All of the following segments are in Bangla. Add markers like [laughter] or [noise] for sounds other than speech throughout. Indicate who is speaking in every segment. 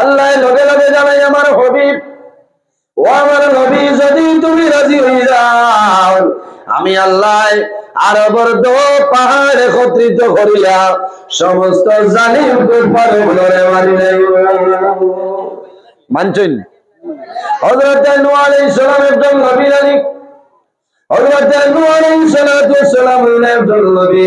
Speaker 1: আল্লাহ লগে লগে জানাই আমার হবিব। ও আমার নবী, যদি তুমি রাজি হয়ে যাও, আমি আল্লাহ আরবর দো পাহাড় একত্রিত করিলা সমস্ত কুফার ঘরে মারি নাই মানছেন? হযরত নূহ আলাইহিস সালাম একজন নবী নানি হযরত নূহ আলাইহিস সালাম একজন নবী।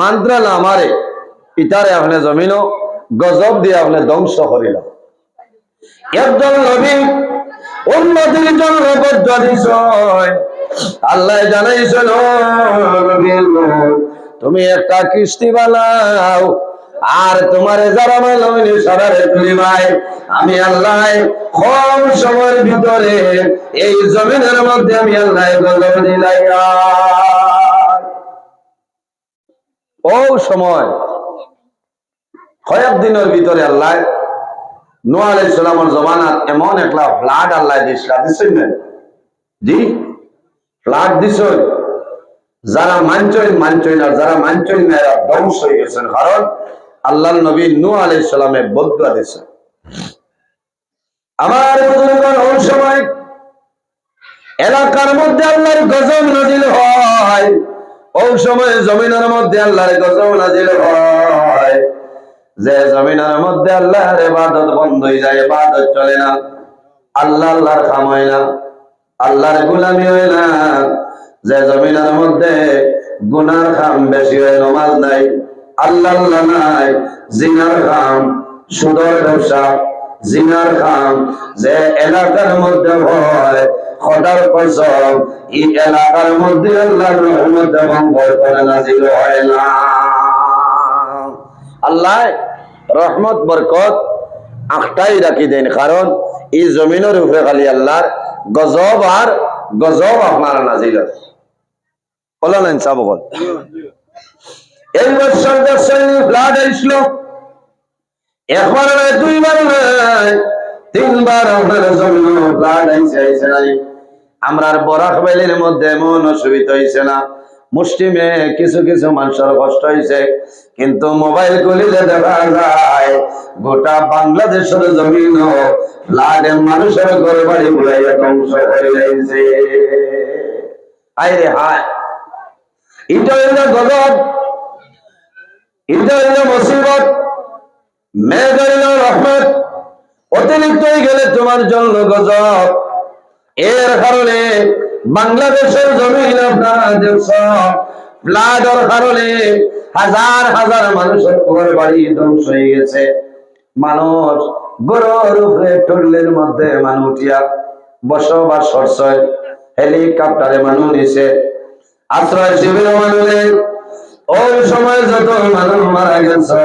Speaker 1: মান্ত্রাল আমারে ইতারে আপনি জমিন গজব দিয়ে আপনি ধ্বংস করিল। একজন নবী উন্নতির জন্য আল্লাহ লোক, তুমি একটা কৃষ্টি বানাও আর তোমার যারা মালমিনি সরারে তুলিবাই আমি আল্লাহ কম সময়ের ভিতরে এই জমিনের মধ্যে আমি আল্লাহ গজব দিলাই ও সময়। দিনের ভিতরে আল্লাহ নোয়া আলাই সালামের এমন একলা ফ্লাড আল্লাহ দিয়েছিল দিচ্ছেন না জি? ফ্লাড দিছ। যারা মানচইন মানচইন আর যারা মানচইন না, এরা ধ্বংস হয়ে গেছেন। কারণ আল্লাহ নবী নু আলাই সালামে বদুয়া দিছে। আমার ওই সময় এলাকার মধ্যে আল্লাহর গজব নাজিল হয়। ওই সময় জমিনের মধ্যে আল্লাহর গজব নাজিল হয়। যে জমিনের মধ্যে আল্লাহর ইবাদত বন্ধ হয়ে যায়, ইবাদত চলে না। আল্লাহ আল্লাহর কাম হয় না, আল্লাহর গোলামি হয় না। যে জমিনের মধ্যে গুনার খাম বেশি হয়, নমাজ নাই, আল্লাহ আল্লাহ নাই, জিনার খাম, সুদর ব্যবসা, জিনার খাম, যে এলাকার মধ্যে হয় খদার কসম, এই এলাকার মধ্যে আল্লাহর রহমত এবং বরকত নাজিল হয় না। আল্লাহ রহমত, বরকত আখটাই রাখি দেন, কারণ এই জমিনের উপরে খালি আল্লাহর গজব আর গজব আপনার নাজিল বলো না ইনসাফ বল এই বছর দর্শন ফ্লাড আসছিল একবার নয়, দুইবার নয়। তিনবার আপনার জন্য নাই। আমরা বেলির মধ্যে অসুবিধা হয়েছে না। মুসলিমে কিছু কিছু মানুষের কষ্ট হয়েছে কিন্তু মোবাইল খুলিলে দেখা যায়, গোটা বাংলাদেশের জমিন মানুষের ঘরে বাড়ি ঘুরাইয়া ধ্বংস করে রে হায়! এটা হইল গজব। এটা হইল মুসিবত। রহমত। অতিরিক্ত হয়ে গেলে তোমার জন্য গজব। এর কারণে বাংলাদেশের জমিন আপনারা দেখছ ফ্লাডের কারণে হাজার হাজার মানুষের ঘর বাড়ি ধ্বংস হয়ে গেছে। মানুষ গরুর উপরে টুল্লের মধ্যে মানুষ উঠিয়া বসবাস করছে। হেলিকপ্টারে মানুষ নিছে। আশ্রয় শিবির মানুষে ওই সময় যত মানুষ মারা গেছে,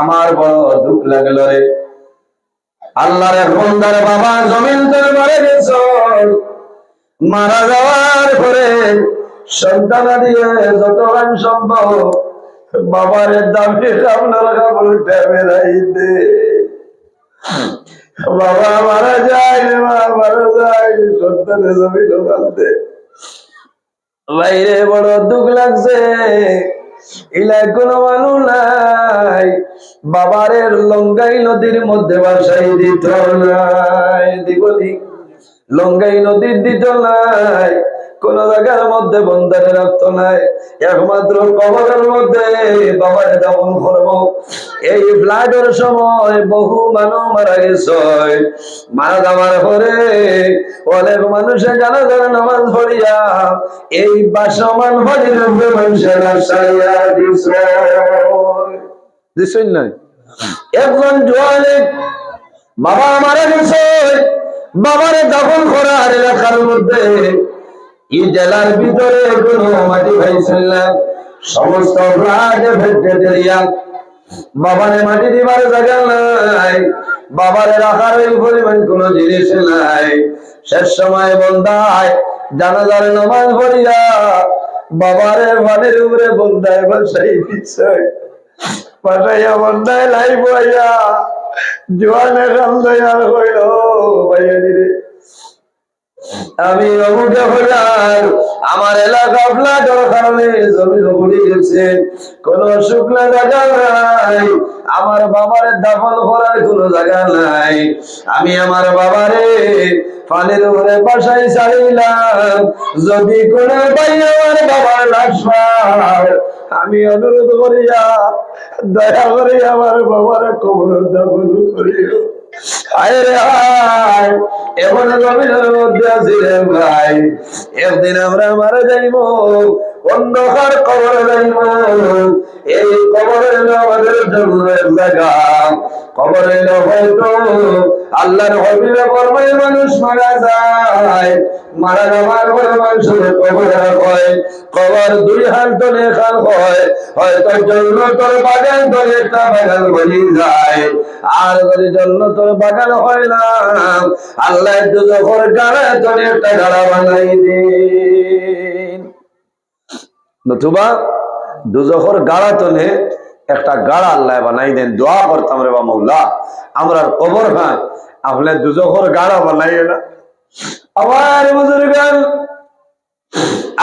Speaker 1: আমার বড় দুঃখ লাগল রে। আল্লাহর বন্দার বাবা জমিন তোর মারা যাওয়ার পরে সন্তান দিয়ে যত সম্ভব বাবার দামি আপনার কাপড় বেড়াই দে বাবা মারা যায়, মা মারা যায়, সন্তানের জমিন বাইরে বড় দুঃখ লাগছে। ইলায় কোনো মানুষ নাই। বাবারের লঙ্গাই নদীর মধ্যে বাসাই দিত নাই। দিবলি লঙ্গাই নদীর দিত নাই। কোন জায়গার মধ্যে বন্ধারে রাখতো নাই। একমাত্র কবরের মধ্যে বাবারে দাপন করব। এই ফ্লাডের সময় বহু মানুষ মারা গেছে। মারা যাওয়ার পরে অনেক মানুষে জানা জানা নামাজ পড়িয়া এই বাসমান হরির মানুষের সারিয়া দিছ। নাই? একজন জোয়ানে বাবা মারা গেছে। বাবারে দাফন করার এলাকার মধ্যে এই জেলার ভিতরে কোনো মাটি পাইছিল না। সমস্ত ফ্লাটে ভেজিটেরিয়ান বাবারে মাটি দিবার জায়গা নাই। বাবারে রাখার ওই পরিমাণ কোন জিনিস নাই। শেষ সময় বন্ধায়, জানাজার নমাজ পড়িয়া বাবারে ভানের উপরে বন্ধায় বসাই দিচ্ছে পাঠাইয়া বন্ধায় লাই বইয়া জোয়ানে কান্দাইয়ার হইল, ভাইয়া দিরে আমি আমার এলাকা ফ্লাটের কারণে জমিন ঘুরে গেছে। কোন শুকনা জায়গা নাই, আমার বাবার দাফন করার কোন জায়গা নাই। আমি আমার বাবারে পানির উপরে বাসায় যদি কোনো আমার বাবার লাশ আমি অনুরোধ করিয়া, দয়া করে আমার বাবার কবর দাফন করিও। আয় রে মধ্যে আছি রে ভাই। একদিন আমরা মারা যাইব অন্ধকার কবর যাইব এই কবর আমাদের জন্য জায়গা। কবর হয়তো আল্লাহর হবিবে কর্মে মানুষ মারা যায়। মারা যাওয়ার পরে মানুষের কবর হয়। কবর দুই হাত ধরে খাল হয়। হয়তো জন্য তোর বাগান ধরে একটা বাগান বলি যায়। আর যদি জন্য তোর বাগান হয় না, আল্লাহ দুজোর গাড়া ধরে একটা গাড়া বানাই দিন নতুবা দুজোর গাড়া তনে একটা গাড়া আল্লাহ বানাই দেন, দোয়া করতাম রে বা মৌলা। আমরা কবর খান আপনি দুজোর গাড়া বানাই না আবার বুজুর্গান,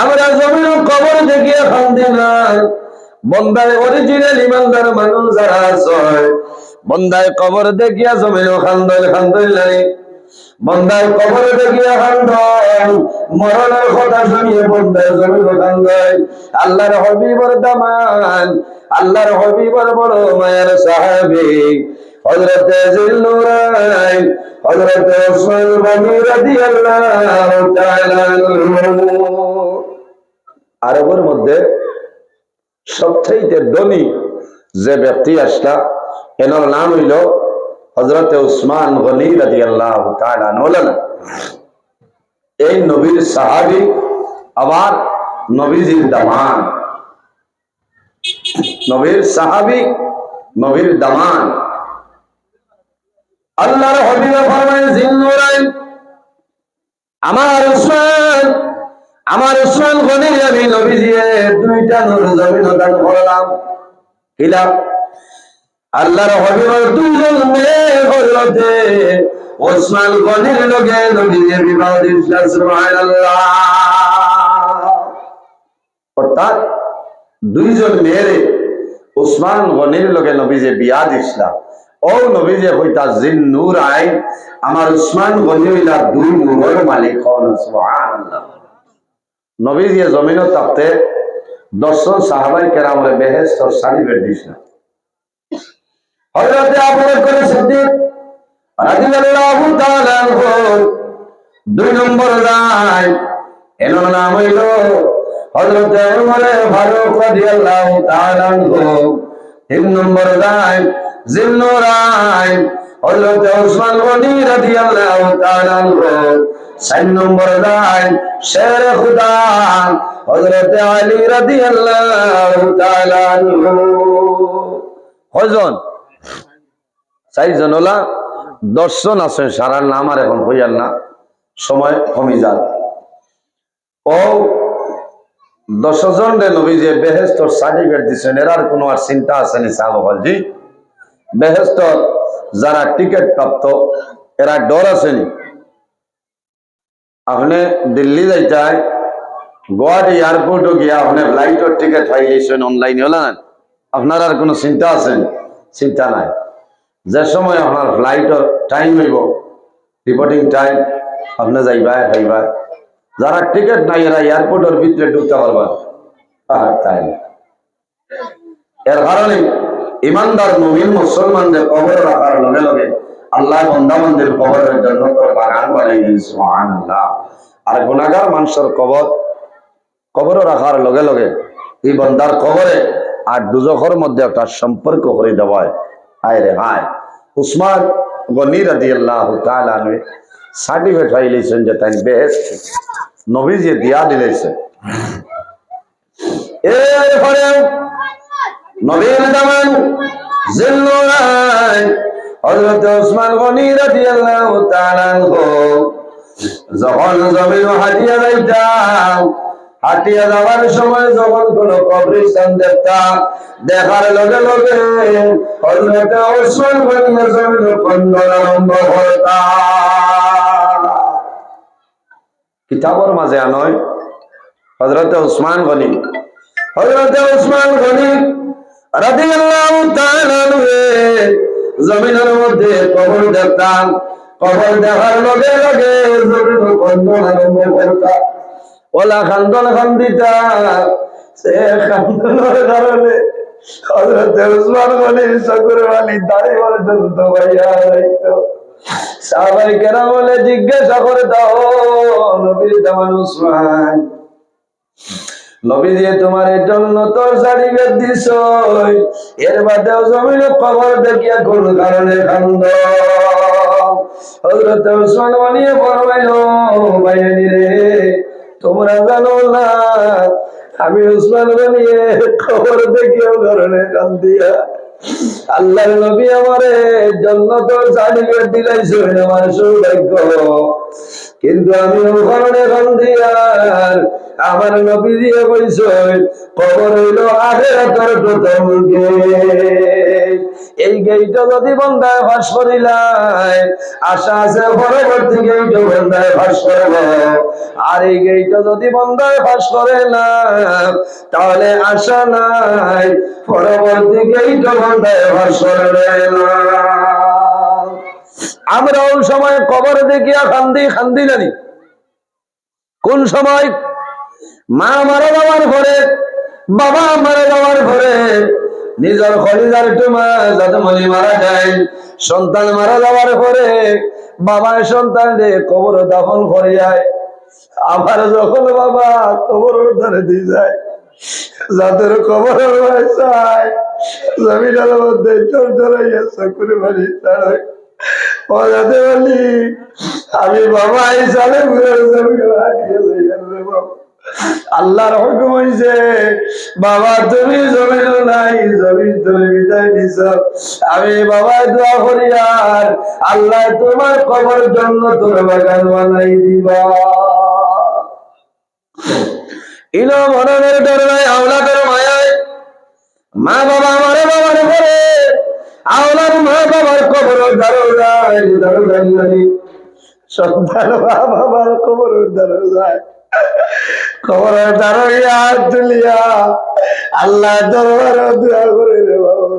Speaker 1: আমরা জমিন কবর দেখিয়ে খান্দি না বন্দায় অরিজিনাল ইমানদার মানুষ যারা আছে, বন্দায় কবর দেখিয়া জমিন খান্দল খান্দল নাই বন্দায় কবর দেখিয়া খান্দল মরণের কথা শুনিয়ে বন্দায় জমিন খান্দল আল্লাহর হবিবর দামান আল্লাহর হবিবর বড় মায়ের সাহাবী। হযরত জিল্লুরাইন হযরত উসমান গনি রাদিয়াল্লাহু তাআলা আরবের মধ্যে সবচাইতে ধনী যে ব্যক্তি আসলা, এনার নাম হইল হজরত উসমান গনি রাজি আল্লাহ এই নবীর সাহাবি আবার নবীজির দামান নবীর সাহাবি নবীর দামান আল্লাহর হবিবে ফরমায় জিন্নুরাইন আমার উসমান আমার উসমান গনির আমি দুইটা নূর জমিন দান করলাম। কিলাম? আল্লাহর হবিবর দুইজন মেয়ে হজরতে ওসমান গনির লগে নবীজিয়ে বিবাহ দিয়েছিলেন, সুবহানাল্লাহ। অর্থাৎ দুইজন মেয়েরে ওসমান গনির লগে নবীজে বিয়া দিছিলাম ও নবীজে হইতা জিন নূর আইন। আমার উসমান গনি হইলা দুই নূরের মালিক হন, সুবহানাল্লাহ। নবীজি জমিনও থাকতে দর্শন সাহাবাই কেরামরে বেহেস্ত সারি বের দিছিল হযরতে আবু বকর সিদ্দিক রাদিয়াল্লাহু তাআলা আনহু দুই নম্বর যায় এনার নাম হইল হযরতে উমর ফারুক রাদিয়াল্লাহু তাআলা আনহু। তিন নম্বর যায় জিন্নুরাইন হযরতে ওসমান গনি রাদিয়াল্লাহু তাআলা আনহু। চার নম্বর যায় শের খুদা হযরতে আলী রাদিয়াল্লাহু তাআলা আনহু। কয়জন চারজন ওলা দর্শন আছেন, সারার নাম আর এখন হইয়ার না, সময় কমি যান ও, দশজন রে নবী যে বেহেস্তর সার্টিফিকেট দিচ্ছেন এরার কোনো আর চিন্তা আছে নি সাহাবজি বেহেস্তর যারা টিকিট প্রাপ্ত, এরা ডর আসেনি আপনি দিল্লি যাইতাই, গুয়াহাটি এয়ারপোর্টও গিয়া আপনি ফ্লাইটের টিকিট পাই গেছেন অনলাইনে হলে। না আপনার আর কোনো চিন্তা আছেন চিন্তা নাই। যে সময় আপনার ফ্লাইটের টাইম হইব রিপোর্টিং টাইম আপনি যাইবা, খাইবা। যারা টিকিট নাই, এরা এয়ারপোর্টের ভিতরে ঢুকতে পারবা আর তাই এর কারণে ইমানদার নবীন মুসলমানদের কবর রাখার লগে লগে আল্লাহ বন্দাবন্দের কবরের জন্য তো বাগান বানাই দিয়েছে আল্লাহ আর গুণাগার মানুষের কবর কবর রাখার লগে লগে এই বন্দার কবরে আর দুজখর মধ্যে একটা সম্পর্ক করে দেওয়ায় হায় রে হায় উসমান গনি রাদি আল্লাহ তালানবে সার্টিফিকেট পাইলেছেন যে তাই বেহেস্ট নবীজি দিয়া দিলেছে এরপরে নবীর দামান জিল্লুরাই হযরত ওসমান গনি রাদিয়াল্লাহু তাআলা যখন জমিন হাটিয়া যাইতাম হাটিয়া যাওয়ার সময় যখন কোন কবরস্থান দেখতাম, দেখার লগে লগে কিতাবর মাঝে আনয়, হযরত ওসমান গনি। হযরত ওসমান গনি রাদিয়াল্লাহু জমিনের মধ্যে কবর দেখতাম। কবর দেখার লগে লগে জমিন আরম্ভ ওলা খান্দন খান্দিতা, সে খান্দনের কারণে হযরত ওসমান গনির চকুর বালি দাড়ি পর্যন্ত ভাইয়া যাইতো বলে, জিজ্ঞাসা করে দাও নবীর দামান উসমান। নবী দিয়ে তোমার জন্য তোর সার্টিফিকেট দিছ এর বাদেও জমিনে খবর দেখিয়া কোন কারণে খান্দ? হযরত উসমান বানিয়ে ফরমাইল বাইনি রে তোমরা জানো না, আমি উসমান বানিয়ে খবর দেখিও ধরনের কান দিয়া। আল্লাহর নবী আমারে তো সার্টিফিকেট দিলাইছো আমার সৌভাগ্য। কিন্তু আমি ওখানে কান্দিয়ার আমার নবী দিয়ে কইছ কবর হইল আখেরাতের প্রথম গেট এই গেইটা যদি বন্ধায় ফাঁস করিলাই আশা আছে পরবর্তী গেইট বন্ধায় ফাঁস করব। আর এই গেইটা যদি বন্ধায় ফাঁস করে না, তাহলে আশা নাই, পরবর্তী গেইট বন্ধায় ফাঁস করবে না। আমরা ওই সময় কবর দেখিয়া খান্দি খান্দি জানি। কোন সময়? মা মারা যাওয়ার পরে, বাবা মারা যাওয়ার পরে, নিজের খলিজার টুমা মারা যায়। সন্তান মারা যাওয়ার পরে, বাবা সন্তান রে কবর দাফন করে যায় আবার যখন বাবা কবর ধারে দিয়ে যায় যাদের কবর চায় জমিনের মধ্যে চোর ধরাইয়া চকুরে বাড়ি দাঁড়ায় ও যাতে বলি আমি বাবা বাবা আল্লাহর হুকুম হইছে, বাবা তুমি জমিন নাই, জমিন তুমি বিদায় দিছ আমি বাবা দোয়া করি আর আল্লাহ তোমার কবর জন্য তোর বাগান বানাই দিবা। ইনো মরণের ডর নাই আওলাদের মায়ায়, মা বাবা আমারে বাবার ঘরে বাবার কবর দারো যায় দারো যায় সন্তান বাবার কবর দারো যায় কবর দারো হাত তুলিয়া আল্লাহ দরবার দোয়া করে রে বাবা।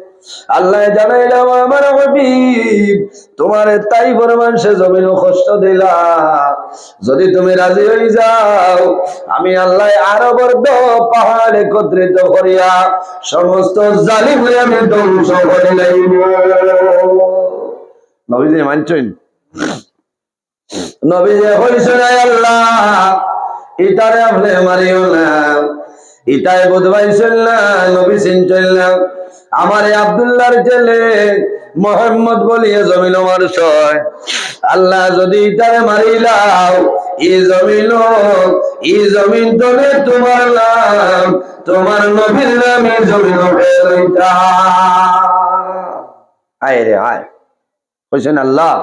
Speaker 1: আল্লাহ জানাইলাম, আমার হবিব, তোমার তাই বড় মানুষে জমিন কষ্ট দিলা। যদি তুমি রাজি হয়ে যাও, আমি আল্লাহ আরও বর্দ পাহাড় একত্রিত করিয়া সমস্ত জালিম হয়ে আমি ধ্বংস করে লাইব নবীজি মানছেন? নবীজি হইছে না আল্লাহ, ইটারে আপনি মারিও না, ইটায় বুধবাইছেন না নবী চিনছেন না। আমার আব্দুল্লাহর ছেলে মোহাম্মদ বলিয়ে জমিন আমার সয় আল্লাহ যদি ইটারে মারিলাও, ই জমিন ই জমিন তোলে তোমার নাম, তোমার নবীর নামে ফেলইতা আয় রে আয়। কইছেন, আল্লাহ,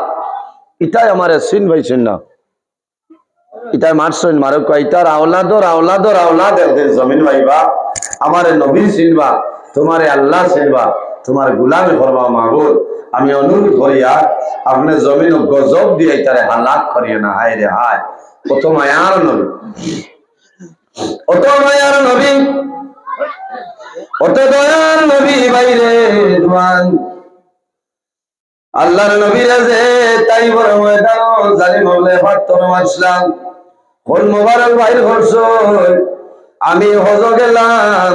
Speaker 1: ইটাই আমার সিন ভাইছেন না। ইটাই মারছেন মারো কয়, ইটার আওলাদর আওলাদর আওলাদ জমিন ভাইবা, আমারে নবী চিনবা তোমারে আল্লাহ চিনবা, তোমার গুলামি করবা মাগুর আমি অনুরোধ করিয়া আপনি জমিন গজব দিয়ে তারে হালাক করিয়ে না, হায় রে হায়। কত মায়ার নবী। অত মায়ার নবী। দয়ার নবী বাইরে আল্লাহর যে তাই বড় ময়দান, জালিম হলে ফাত্তর মারছিলাম কোন মোবারক আমি হজ গেলাম।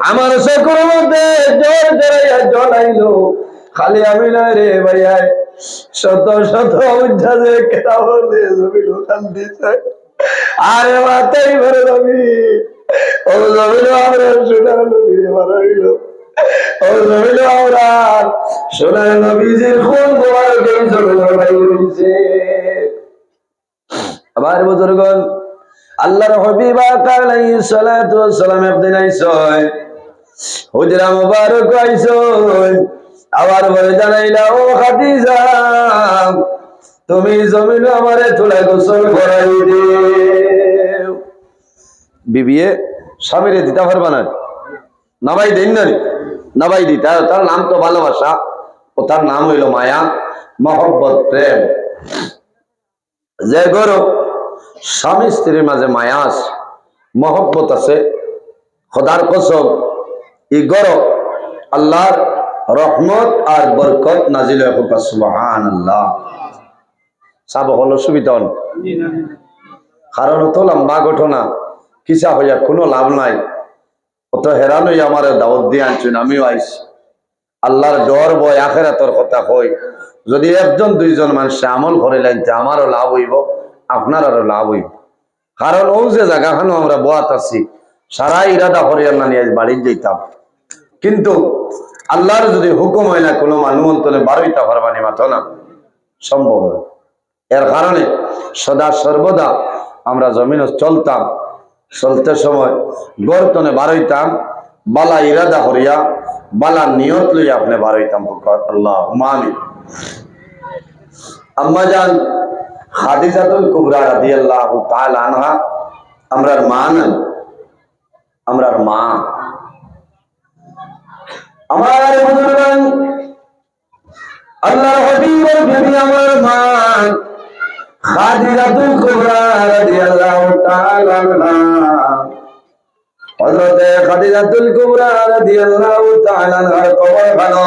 Speaker 1: আমার চকুর মধ্যে জোর জড়াইয়া জড়াইলো খালি আমি না রে ভাইয়া, শত শত উজ্জাজে কেনা বলে জমিল কান্দিছে আরে মাতাই ভরে যাবি। ও জমিল আমরা সোনার নবীরে মারা হইল। ও জমিল আমরা সোনার নবীজির খুন তোমার কেউ জমিল ভাই হইছে। আবার বুজুর্গন আল্লাহর হবিবা আলাইহিস সালাতু সালাম একদিন আইসয়, হুজরা মুবারক আইসয়, আবার বলে জানাইলা, ও খাদিজা, তুমি জমিন আমারে তুলে গোসল করাই দিও। বিবিয়ে স্বামীরে দিতে পারবা না। নাবাই দিন না নাবাই দি। তার নাম তো ভালোবাসা, ও তার নাম হইল মায়া, মহব্বত, প্রেম। যে গরো স্বামী স্ত্রীর মাঝে মায়া আছে, মহব্বত আছে। খোদার কসম ই গরো আল্লাহর রহমত আর বরকত নাজিল সুবহান আল্লাহ সাব হলো সুবিধা হন। কারণ তো লম্বা ঘটনা, কিসা হইয়া কোনো লাভ নাই। অত হেরান হইয়া আমার দাওয়াত দিয়ে আনছেন, আমিও আইছি। আল্লাহর জ্বর বয় আখেরাতর কথা কই, যদি একজন দুইজন মানুষ আমল করে লাইনতে আমারও লাভ হইব। আপনারও লাভ হইব। কারণ ও যে জায়গাখানো আমরা বোয়াত আছি, সারা ইরাদা হরিয়ানা নিয়ে আজ বাড়ি যেতাম কিন্তু আল্লাহর যদি হুকুম হয় না, কোনো মানুষ অন্তরে বারোইটা পারবানি মাথো না। সম্ভব নয়। এর কারণে সদা সর্বদা আমরা জমিন চলতাম, চলতে সময় গর্তনে বারইতাম, বালা ইরাদা হরিয়া, বালা নিয়ত লইয়া আপনি বারইতাম আল্লাহ মামি আম্মাজান খাদিজাতুল কুবরা রাদিয়াল্লাহু তাআলা আনহা, আমরার মা না আমরার মা। আমার বুজুর্গান আল্লাহর হাবিবের বিবি আমার মা খাদিজাতুল কুবরা রাদিয়াল্লাহু তাআলা আনহা। হযরত খাদিজাতুল কুবরা রাদিয়াল্লাহু তাআলা আনহার কবর খানো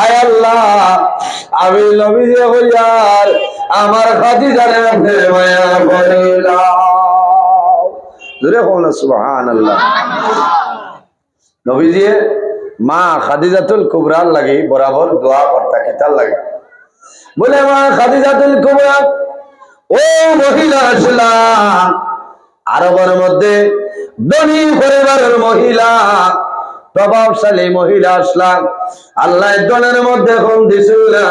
Speaker 1: আয় আল্লাহ, আমি নবীজি হইয়ার, আমার খাদি জানে মায়া করিলাম জোরে কোন সুবহান আল্লাহ নবীজি, মা খাদিজাতুল কুবরার লাগি বরাবর দোয়া করতা কিতার লাগে। বলে, মা খাদিজাতুল কুবরা, ও মহিলা আসলা আরবের মধ্যে ধনী পরিবারের মহিলা প্রভাবশালী মহিলা আসলাম। আল্লাহ দলের মধ্যে কম দিছিল না।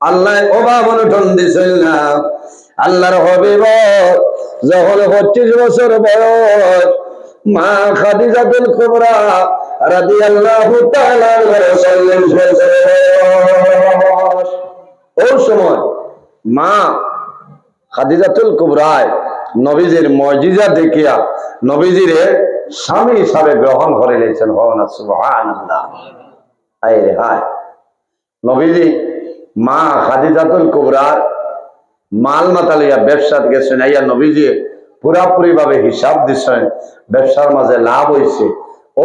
Speaker 1: আল্লাহ অভাব অনটন দিছিল না। আল্লাহর হবিব যখন পঁচিশ বছর বয়স, মা খাদিজাতুল কুবরা রাদিয়াল্লাহু তাআলা ওই সময় মা খাদিজাতুল কুবরায় নবীজির মজিজা দেখিয়া, নবীজিরে স্বামী হিসাবে গ্রহণ করে নিয়েছেন হন রে হায়। নবীজি মা খাদিজাতুল কুবরার মাল মাতালিয়া ব্যবসাত গেছেন। আইয়া নবীজি পুরাপুরি ভাবে হিসাব দিছেন, ব্যবসার মাঝে লাভ হয়েছে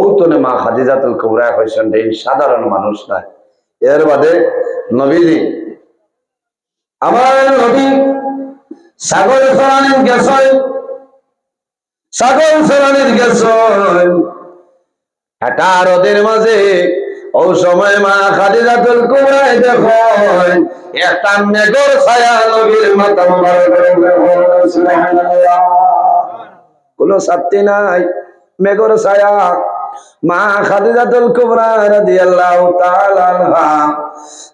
Speaker 1: ঔতনে মা খাদিজাতুল কুবরা হয়েছেন এই সাধারণ মানুষ নয় এর বাদে নবীজি, আমার নবী চরানির গেছেন ছাগল চরানির গেছেন হাঁটা রোদের মাঝে, ও সময় মা খাদিজাতুল কুবরায় দেখেন একটা মেঘর ছায়া নবীর মাথা কোনো শান্তি নাই। মেঘর ছায়া মা খাদিজাতুল কুবরা রাদিয়াল্লাহু তাআলা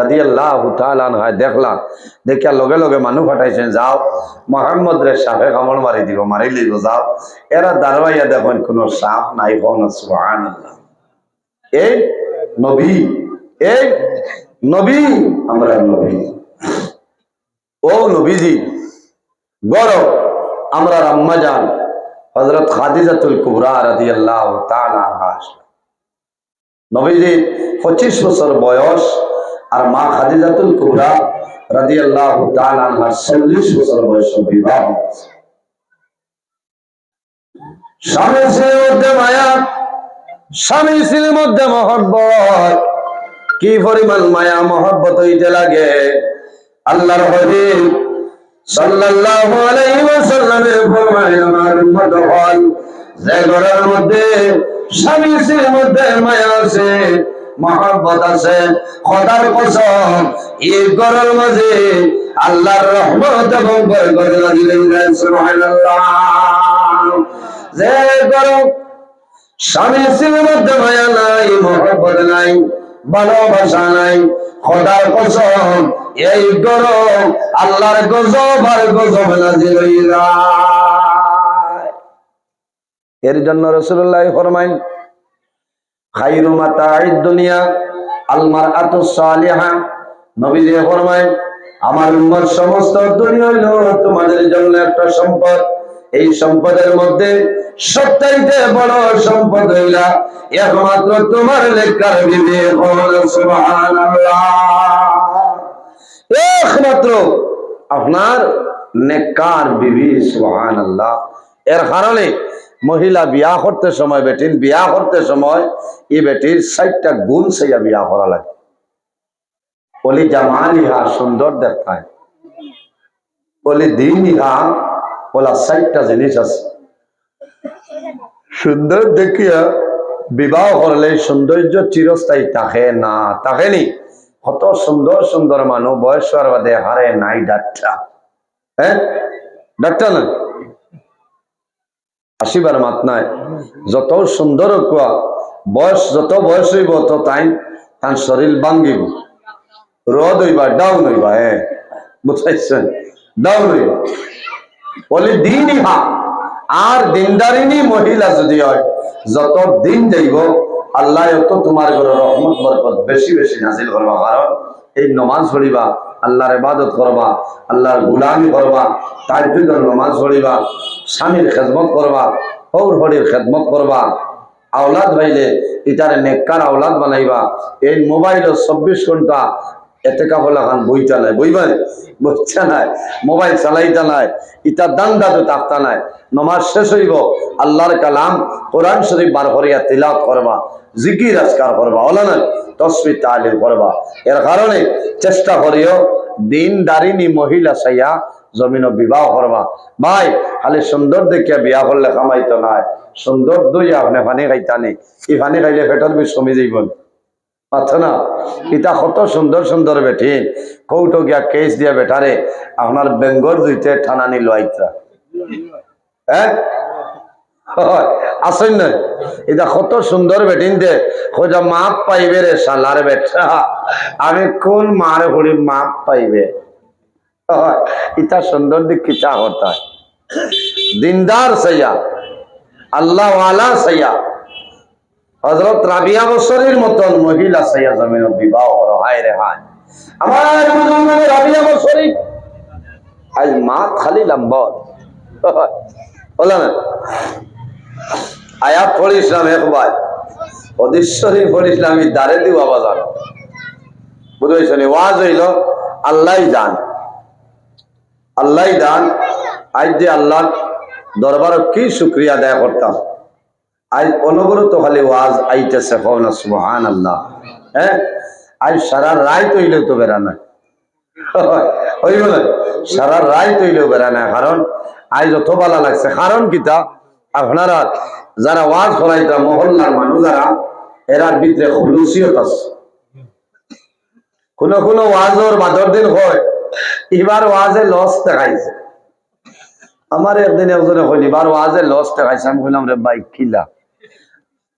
Speaker 1: রাদিয়াল্লাহু তাআলা আনহা দেখলা, দেখিয়া লগে লগে মানুষ পাঠাইছেন যাও মোহাম্মদ রে সাপে কামড় মারি দিব মারি লইব যাও। এরা দাঁড়াইয়া দেখেন কোন সাপ নাই, হন এই নবী এই নবী, আমরা নবী। ও নবীজি বড় আমরা আম্মা যান হযরত খাদিজাতুল কুবরা আনহা আসলেন। নবীজির পঁচিশ বছর বয়স আর মা খাদিজাতুল কুবরা রাদিয়াল্লাহু তাআলা আনহার চল্লিশ বছর বয়সে বিবাহ। স্বামী স্ত্রীর মধ্যে মায়া, স্বামী স্ত্রীর মধ্যে মহব্বত কি পরিমাণ মায়া, মহব্বত হইতে লাগে আল্লাহর হবিব সাল্লাল্লাহু আলাইহি ওয়াসাল্লামের ফরমান আমার উম্মত হল যে ঘরের মধ্যে স্বামী স্ত্রীর মধ্যে মায়া আছে মহব্বত আছে, খোদার কসম এই ঘরের মাঝে আল্লাহর রহমত এবং বরকত হইবে সুবহানাল্লাহ। যে ঘর স্বামী স্ত্রীর মধ্যে মায়া নাই, মহব্বত নাই, ভালোবাসা নাই, খোদার কসম, এই গরম আল্লাহর গজব আর গজব নাজিল যায় এর জন্য রসুল্লাহ ফরমাইন দুনিয়া আমার সমস্ত তোমাদের জন্য একটা সম্পদ। এই সম্পদের মধ্যে বড় সম্পদ একমাত্র তোমার লেখার একমাত্র আপনার নেকার বিবি সুহান আল্লাহ এর কারণে মহিলা বিয়া করতে সময় বেটিন বিয়া করতে সময় এই বেটির ষাটটা গুণ সেইয়া বিয়া করা লাগে। বলি জামাল ইহা সুন্দর দেখায়। বলি দিন ইহা বলা ষাটটা জিনিস আছে। সুন্দর দেখিয়া বিবাহ করলে সৌন্দর্য চিরস্থায়ী তাকে না তাকে নি? কত সুন্দর সুন্দর মানুষ বয়স বাদে হারে নাই ডাক্তার হ্যাঁ ডাক্তার না আসিবার মাত নাই। যত সুন্দর কুয়া বয়স যত বয়স হইব তাই তার শরীর ভাঙ্গিব। রদ হইবা ডাউন হইবা হ্যাঁ বুঝাইছেন? ডাউন হইবা। বলে, দিন ইহা, আর দিনদারিনী মহিলা যদি হয়, যত দিন যাইব, আল্লাহ তোমার ঘরে রহমত, বরকত বেশি বেশি নাজিল করবা, কারণ এই নমাজ পড়িবা, আল্লাহর ইবাদত করবা, আল্লাহর গুলামি করবা, তার জন্য নমাজ পড়িবা, স্বামীর খেদমত করবা হৌর হরির খেদমত করবা, আওলাদ হইলে ইটারে নেককার আওলাদ বানাইবা। এই মোবাইল চব্বিশ ঘণ্টা এতে কাপলা খান বইটা নাই বইবা বইটা নাই, মোবাইল চালাইতা নাই, ইটা দান্দা তো তাকতা নাই। নমাজ শেষ হইব, আল্লাহর কালাম কোরআন শরীফ বার করিয়া তিলাওয়াত করবা, জিকির আজকার করবা, ওলা না তসবি তালিম করবা। এর কারণে চেষ্টা করিও, দিন দারিনী মহিলা সাইয়া জমিন বিবাহ করবা। ভাই, খালি সুন্দর দেখিয়া বিয়া করলে কামাইতো নাই, সুন্দর দই আপনি পানি খাইতানি, এই পানি খাইলে পেটর বিষ কমি যাইব পাচ্ছ না। ইটা কত সুন্দর সুন্দর বেঠি কৌটো গিয়া কেস দিয়া বেটারে আপনার বেঙ্গর দুইতে ঠানানি লোয়াইতা হ্যাঁ? হয়, আসেন না এটা কত সুন্দর বেটিন দে। খোঁজা মাপ পাইবে রে সালার বেটা। আমি কোন মার হরি মাপ পাইবে? ইটা সুন্দর দিক কিতা হতা দিনদার সইয়া আল্লাহ ওয়ালা সইয়া। হজরত রাবিয়া বছরের মতন মহিলা সাইয়া জমিন বিবাহ করো হায় রে হায়। আমার রাবিয়া আজ মা খালি লম্বর বলো না। আয়াত পড়িছিলাম একবার অদীশ্বরী পড়িছিলাম আমি দাঁড়ে দিব বাজার। বুঝেছেন ওয়াজ হইল, আল্লাহ দান। আল্লাহ দান। আজ যে আল্লাহ দরবার কি শুক্রিয়া আদায় করতাম। আজ অনবরত খালি ওয়াজ আইতেছে কওনা সুবহান আল্লাহ হ্যাঁ? আজ সারা রায় তৈলেও তো বেড়া না [laughs] হইব না? সারা রায় তৈলেও বেড়া না কারণ আজ যত ভালো লাগছে। কারণ কিতা আপনারা যারা ওয়াজ করাইতা, মহল্লার মানুষ যারা এরার ভিতরে খুলুসিয়ত আছে। কোন কোন ওয়াজর বাদর দিন হয় এবার ওয়াজে লস দেখাইছে। আমার একদিন একজনে কইল এবার ওয়াজে লস দেখাইছে। আমি কইলাম, রে বাইক কিলা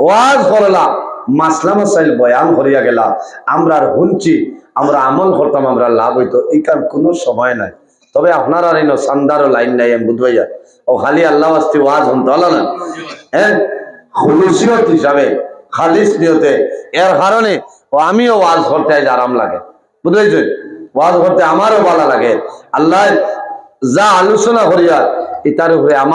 Speaker 1: ওয়াজ করলা মাসলা মাসাইল বয়ান করিয়া গেলা আমরা আর শুনছি, আমরা আমল করতাম, আমরা লাভ হইতো। ইকার কোনো সময় নাই। তবে আপনার আর এনো সান্দারও লাইন নাই আমি বুঝবাইয়া ও খালি আল্লাহ আস্তি ওয়াজ শুনতে হলো না? হ্যাঁ? খুলুসিয়ত হিসাবে, খালিস নিয়তে। এর কারণে ও আমিও ওয়াজ করতে আজ আরাম লাগে। বুঝলেছেন ওয়াজ করতে আমারও ভালো লাগে। আল্লাহ যা আলোচনা করিয়া ইতার উপরে আমার